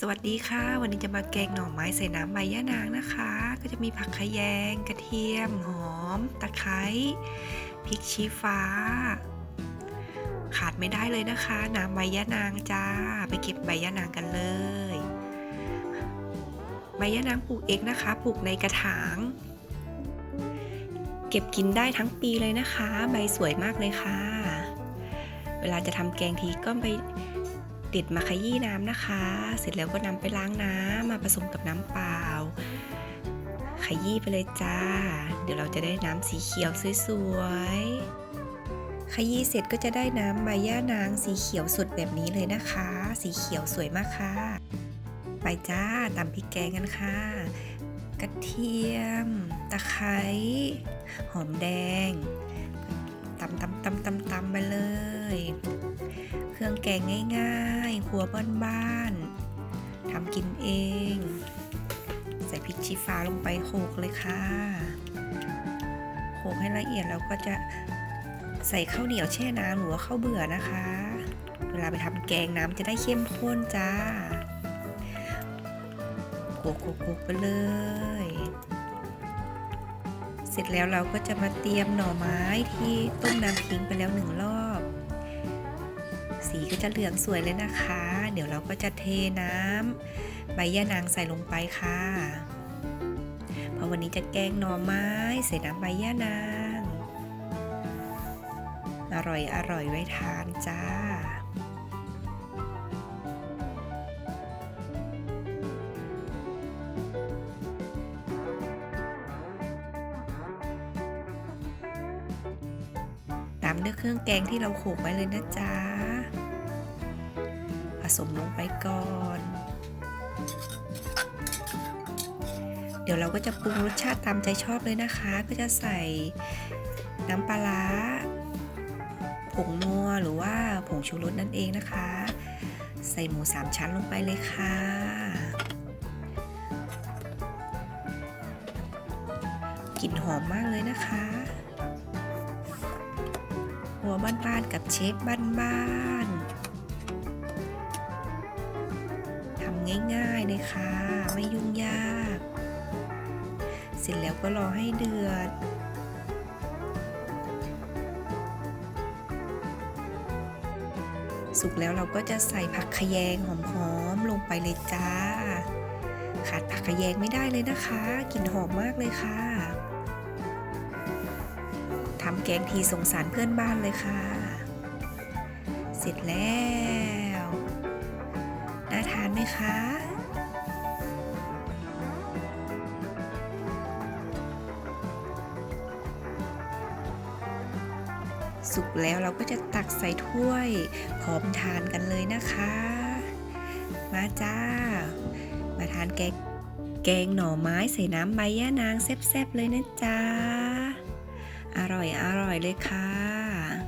สวัสดีค่ะ วันนี้จะมาแกงหน่อไม้ใส่น้ำใบย่านางนะคะ ก็จะมีผักขยง กระเทียม หอม ตะไคร้พริกชี้ฟ้า ขาดไม่ได้เลยนะคะ น้ำใบย่านางจ้า ไปเก็บใบย่านางกันเลย ใบย่านางปลูกเองนะคะ ปลูกในกระถาง เก็บกินได้ทั้งปีเลยนะคะ ใบสวยมากเลยค่ะ เวลาจะทำแกงทีก็ไป ด็ดมาขยี้น้ำนะคะ เสร็จแล้วก็นำไปล้างน้ำมาผสมกับน้ำเปล่า ขยี้ไปเลยจ้า เดี๋ยวเราจะได้น้ำสีเขียวสวยๆ ขยี้เสร็จก็จะได้น้ำใบย่านางสีเขียวสดแบบนี้เลยนะคะ สีเขียวสวยมากค่ะ ไปจ้าตำพริกแกงกันค่ะ กระเทียม ตะไคร้ หอมแดงตำตำตำตำตำไปเแกงง่ายๆ ครัวบ้านๆทำกินเอง ใส่พริกชี้ฟ้าลงไปโขลกเลยค่ะโขลกให้ละเอียดแล้วก็จะใส่ข้าวเหนียวแช่น้ำหรือว่าข้าวเบื่อนะคะ เวลาไปทำแกงน้ำจะได้เข้มข้นจ้าโขกโขกไปเลย เสร็จแล้วเราก็จะมาเตรียมหน่อไม้ที่ต้มน้ำทิ้งไปแล้วหนึ่งรอบ สีก็จะเหลืองสวยเลยนะคะ เดี๋ยวเราก็จะเทน้ำใบย่านางใส่ลงไปค่ะ เพราะวันนี้จะแกงหน่อไม้ใส่น้ำใบย่านาง อร่อยอร่อยไว้ทานจ้าตามด้วยเครื่องแกงที่เราโขลกไว้เลยนะจ๊ะ สมลงไปก่อน เดี๋ยวเราก็จะปรุงรสชาติตามใจชอบเลยนะคะ ก็จะใส่น้ำปลาร้าผงนัวหรือว่าผงชูรสนั่นเองนะคะ ใส่หมูสามชั้นลงไปเลยค่ะ กลิ่นหอมมากเลยนะคะหัวบ้านๆกับเชฟบ้านๆ ง่ายๆเลยค่ะ ไม่ยุ่งยาก เสร็จแล้วก็รอให้เดือด สุกแล้วเราก็จะใส่ผักขยงหอมๆลงไปเลยจ้า ขาดผักขยงไม่ได้เลยนะคะกลิ่นหอมมากเลยค่ะทำแกงทีสงสารเพื่อนบ้านเลยค่ะ เสร็จแล้ว ไหมคะ สุกแล้วเราก็จะตักใส่ถ้วยพร้อมทานกันเลยนะคะ มาจ้า มาทานแกงแกงหน่อไม้ใส่น้ำใบย่านางแซ่บๆเลยนะจ๊ะ อร่อยอร่อยเลยค่ะ